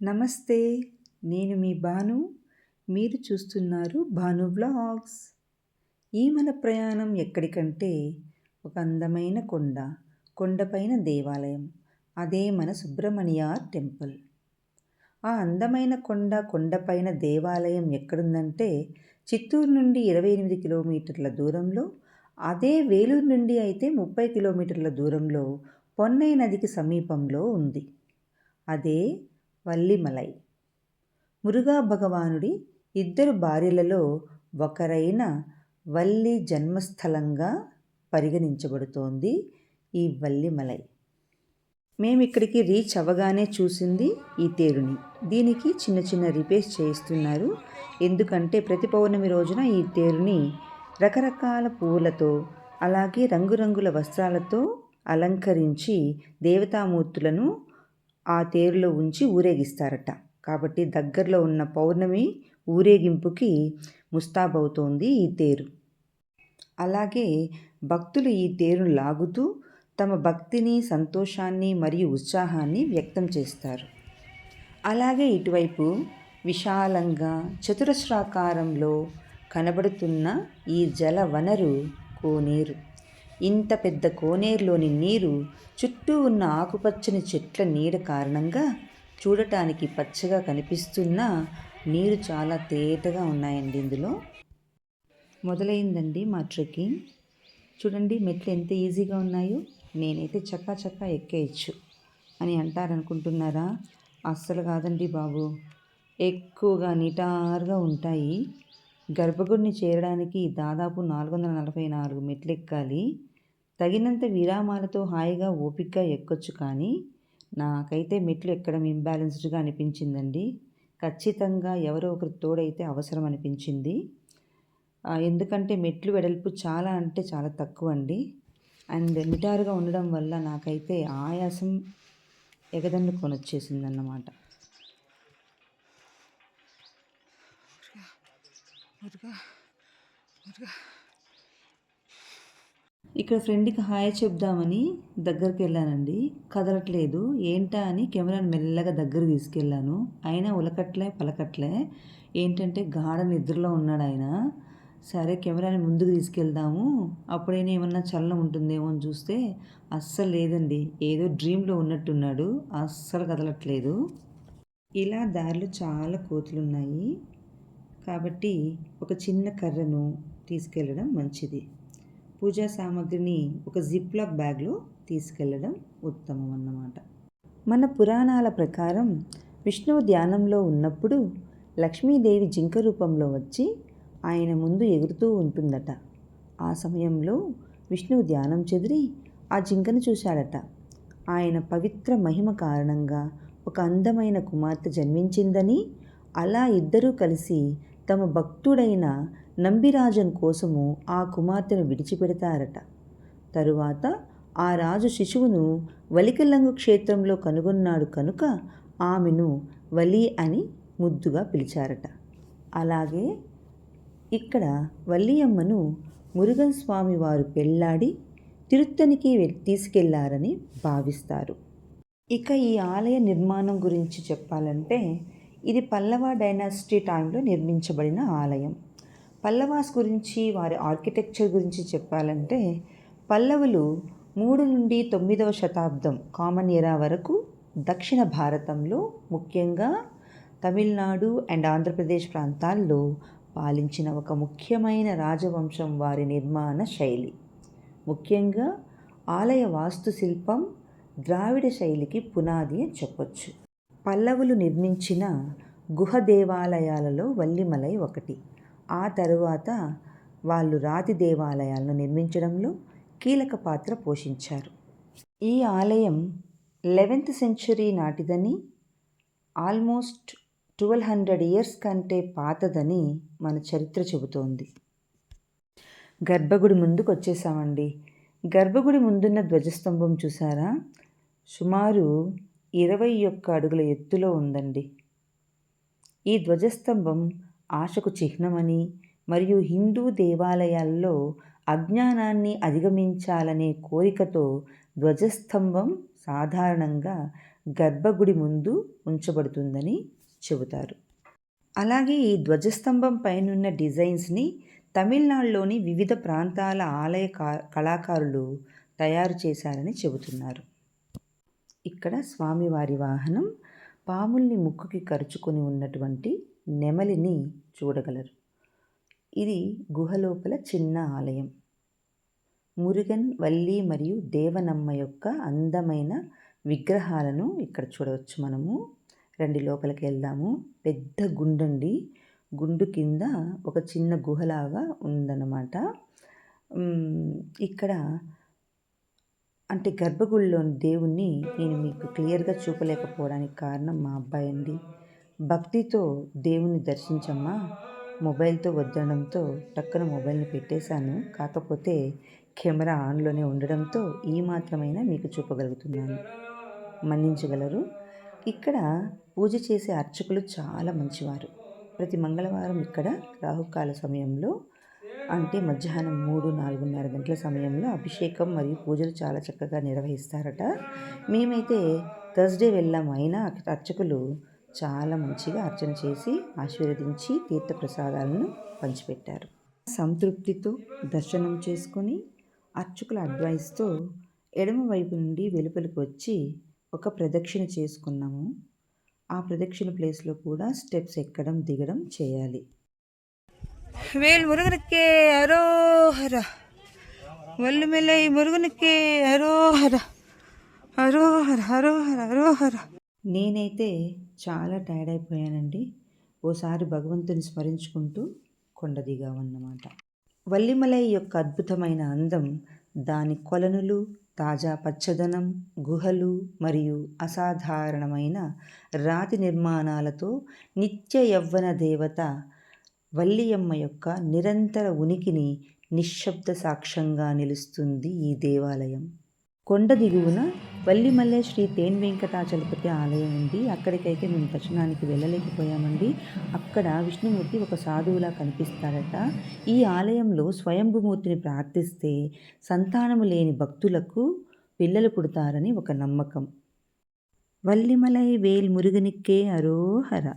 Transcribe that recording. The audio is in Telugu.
నమస్తే నేను మీ భాను. మీరు చూస్తున్నారు భాను బ్లాగ్స్ ఈ మన ప్రయాణం ఎక్కడికంటే ఒక అందమైన కొండ కొండపైన దేవాలయం అదే మన సుబ్రహ్మణ్య టెంపుల్. ఆ అందమైన కొండ కొండపైన దేవాలయం ఎక్కడుందంటే చిత్తూరు నుండి ఇరవై ఎనిమిది కిలోమీటర్ల దూరంలో అదే వేలూరు నుండి అయితే ముప్పై కిలోమీటర్ల దూరంలో పొన్నై నదికి సమీపంలో ఉంది. అదే వల్లిమలై. మురుగా భగవానుడి ఇద్దరు భార్యలలో ఒకరైన వల్లి జన్మస్థలంగా పరిగణించబడుతోంది ఈ వల్లిమలై. మేము ఇక్కడికి రీచ్ అవ్వగానే చూసింది ఈ తేరుని. దీనికి చిన్న చిన్న రిపేర్స్ చేయిస్తున్నారు. ఎందుకంటే ప్రతి పౌర్ణమి రోజున ఈ తేరుని రకరకాల పూలతో అలాగే రంగురంగుల వస్త్రాలతో అలంకరించి దేవతామూర్తులను ఆ తేరులో ఉంచి ఊరేగిస్తారట. కాబట్టి దగ్గరలో ఉన్న పౌర్ణమి ఊరేగింపుకి ముస్తాబవుతోంది ఈ తేరు. అలాగే భక్తులు ఈ తేరును లాగుతూ తమ భక్తిని సంతోషాన్ని మరియు ఉత్సాహాన్ని వ్యక్తం చేస్తారు. అలాగే ఇటువైపు విశాలంగా చతురస్రాకారంలో కనబడుతున్న ఈ జల వనరు కోనేరు. ఇంత పెద్ద కోనేరులోని నీరు చుట్టూ ఉన్న ఆకుపచ్చని చెట్ల నీడ కారణంగా చూడటానికి పచ్చగా కనిపిస్తున్న నీరు చాలా తేటగా ఉన్నాయండి ఇందులో. మొదలైందండి మా ట్రెక్కింగ్. చూడండి మెట్లు ఎంత ఈజీగా ఉన్నాయో. నేనైతే చక్కా చక్కా ఎక్కేయచ్చు అని అంటారనుకుంటున్నారా? అస్సలు కాదండి బాబు. ఎక్కువగా నిటారుగా ఉంటాయి. గర్భగుడిని చేరడానికి దాదాపు నాలుగు వందల నలభై నాలుగు మెట్లు ఎక్కాలి తగినంత విరామాలతో హాయిగా ఓపికగా ఎక్కొచ్చు కానీ నాకైతే మెట్లు ఎక్కడం ఇంబ్యాలెన్స్డ్గా అనిపించిందండి. ఖచ్చితంగా ఎవరో ఒకరు తోడైతే అవసరం అనిపించింది. ఎందుకంటే మెట్లు వెడల్పు చాలా అంటే చాలా తక్కువ అండి అండ్ నిటారుగా ఉండడం వల్ల నాకైతే ఆయాసం ఎగదండుకొని వచ్చేసింది అన్నమాట ఇక్కడ ఫ్రెండ్కి హాయ్ చెప్దామని దగ్గరికి వెళ్ళానండి. కదలట్లేదు. ఏంటా అని కెమెరాని మెల్లగా దగ్గర తీసుకెళ్ళాను. అయినా ఉలకట్లే పలకట్లే. ఏంటంటే గాఢ నిద్రలో ఉన్నాడు ఆయన. సరే కెమెరాని ముందుకు తీసుకెళ్దాము. అప్పుడైనా ఏమన్నా చలనం ఉంటుందేమో అని చూస్తే అస్సలు లేదండి. ఏదో డ్రీమ్లో ఉన్నట్టున్నాడు. అస్సలు కదలట్లేదు. ఇలా దారిలో చాలా కోతులు ఉన్నాయి కాబట్టి ఒక చిన్న కర్రను తీసుకెళ్ళడం మంచిది. పూజా సామాగ్రిని ఒక జిప్లాక్ బ్యాగ్లో తీసుకెళ్ళడం ఉత్తమం అన్నమాట. మన పురాణాల ప్రకారం విష్ణువు ధ్యానంలో ఉన్నప్పుడు లక్ష్మీదేవి జింక రూపంలో వచ్చి ఆయన ముందు ఎగురుతూ ఉంటుందట. ఆ సమయంలో విష్ణువు ధ్యానం చెదిరి ఆ జింకను చూశాడట. ఆయన పవిత్ర మహిమ కారణంగా ఒక అందమైన కుమార్తె జన్మించిందని అలా ఇద్దరూ కలిసి తమ భక్తుడైన నంబిరాజన్ కోసము ఆ కుమార్తెను విడిచిపెడతారట. తరువాత ఆ రాజు శిశువును వలికలంగు క్షేత్రంలో కనుగొన్నాడు కనుక ఆమెను వలి అని ముద్దుగా పిలిచారట. అలాగే ఇక్కడ వల్లియమ్మను మురుగన్ స్వామి వారు పెళ్ళాడి తిరుత్తనికి తీసుకెళ్ళారని భావిస్తారు. ఇక ఈ ఆలయ నిర్మాణం గురించి చెప్పాలంటే ఇది పల్లవ డైనాసిటీ టైంలో నిర్మించబడిన ఆలయం. పల్లవాస్ గురించి వారి ఆర్కిటెక్చర్ గురించి చెప్పాలంటే పల్లవులు మూడు నుండి తొమ్మిదవ శతాబ్దం కామన్ ఎరా వరకు దక్షిణ భారతంలో ముఖ్యంగా తమిళనాడు అండ్ ఆంధ్రప్రదేశ్ ప్రాంతాల్లో పాలించిన ఒక ముఖ్యమైన రాజవంశం వారి నిర్మాణ శైలి. ముఖ్యంగా ఆలయ వాస్తుశిల్పం ద్రావిడ శైలికి పునాది అని చెప్పొచ్చు. పల్లవులు నిర్మించిన గుహ దేవాలయాలలో వల్లిమలై ఒకటి. ఆ తరువాత వాళ్ళు రాతి దేవాలయాలను నిర్మించడంలో కీలక పాత్ర పోషించారు. ఈ ఆలయం లెవెన్త్ సెంచరీ నాటిదని ఆల్మోస్ట్ ట్వెల్వ్ హండ్రెడ్ ఇయర్స్ కంటే పాతదని మన చరిత్ర చెబుతోంది. గర్భగుడి ముందుకు వచ్చేసామండి గర్భగుడి ముందున్న ధ్వజస్తంభం చూసారా? సుమారు ఇరవై ఒక్క అడుగుల ఎత్తులో ఉందండి. ఈ ధ్వజస్తంభం ఆశకు చిహ్నమని మరియు హిందూ దేవాలయాల్లో అజ్ఞానాన్ని అధిగమించాలనే కోరికతో ధ్వజస్తంభం సాధారణంగా గర్భగుడి ముందు ఉంచబడుతుందని చెబుతారు. అలాగే ఈ ధ్వజస్తంభం పైనున్న డిజైన్స్ని తమిళనాడులోని వివిధ ప్రాంతాల ఆలయ కళాకారులు తయారు చేశారని చెబుతున్నారు. ఇక్కడ స్వామివారి వాహనం పాముల్ని ముక్కుకి కరుచుకొని ఉన్నటువంటి నెమలిని చూడగలరు. ఇది గుహ లోపల చిన్న ఆలయం. మురుగన్ వల్లి మరియు దేవనమ్మ యొక్క అందమైన విగ్రహాలను ఇక్కడ చూడవచ్చు మనము. రండి లోపలికి వెళ్దాము. పెద్ద గుండండి. గుండు కింద ఒక చిన్న గుహలాగా ఉందన్నమాట. ఇక్కడ అంటే గర్భగుడిలోని దేవుణ్ణి నేను మీకు క్లియర్గా చూపలేకపోవడానికి కారణం మా అబ్బాయి అండి. భక్తితో దేవుణ్ణి దర్శించమ్మా. మొబైల్తో వద్దడంతో టక్కున మొబైల్ని పెట్టేశాను. కాకపోతే కెమెరా ఆన్లోనే ఉండడంతో ఈ మాత్రమైనా మీకు చూపగలుగుతున్నాను. మన్నించగలరు? ఇక్కడ పూజ చేసే అర్చకులు చాలా మంచివారు. ప్రతి మంగళవారం ఇక్కడ రాహుకాల సమయంలో అంటే మధ్యాహ్నం మూడు నాలుగున్నర గంటల సమయంలో అభిషేకం మరియు పూజలు చాలా చక్కగా నిర్వహిస్తారట. మేమైతే థర్స్డే వెళ్ళాము అయినా అర్చకులు చాలా మంచిగా అర్చన చేసి ఆశీర్వదించి తీర్థప్రసాదాలను పంచిపెట్టారు. సంతృప్తితో దర్శనం చేసుకొని అర్చకుల అడ్వైస్తో ఎడమ వైపు నుండి వెలుపలికి వచ్చి ఒక ప్రదక్షిణ చేసుకున్నాము. ఆ ప్రదక్షిణ ప్లేస్లో కూడా స్టెప్స్ ఎక్కడం దిగడం చేయాలి. వేలు మురుగునికే అరోహర. ఒళ్ళు ఈ మురుగునికే అరోహర. అరోహర అరోహర అరోహర. నేనైతే చాలా టైర్డ్ అయిపోయానండి. ఓసారి భగవంతుని స్మరించుకుంటూ కొండదిగా ఉన్నమాట వల్లిమలై యొక్క అద్భుతమైన అందం దాని కొలనులు తాజా పచ్చదనం గుహలు మరియు అసాధారణమైన రాతి నిర్మాణాలతో నిత్య యవ్వన దేవత వల్లియమ్మ యొక్క నిరంతర ఉనికిని నిశ్శబ్ద సాక్ష్యంగా నిలుస్తుంది ఈ దేవాలయం. కొండ దిగువన వల్లిమల్లె శ్రీ తేన్ వెంకటాచలపతి ఆలయం ఉంది. అక్కడికైతే మేము దర్శనానికి వెళ్ళలేకపోయామండి. అక్కడ విష్ణుమూర్తి ఒక సాధువులా కనిపిస్తాడట ఈ ఆలయంలో స్వయంభుమూర్తిని ప్రార్థిస్తే సంతానము లేని భక్తులకు పిల్లలు పుడతారని ఒక నమ్మకం. వల్లిమలై వేల్ మురుగనిక్కే అరోహర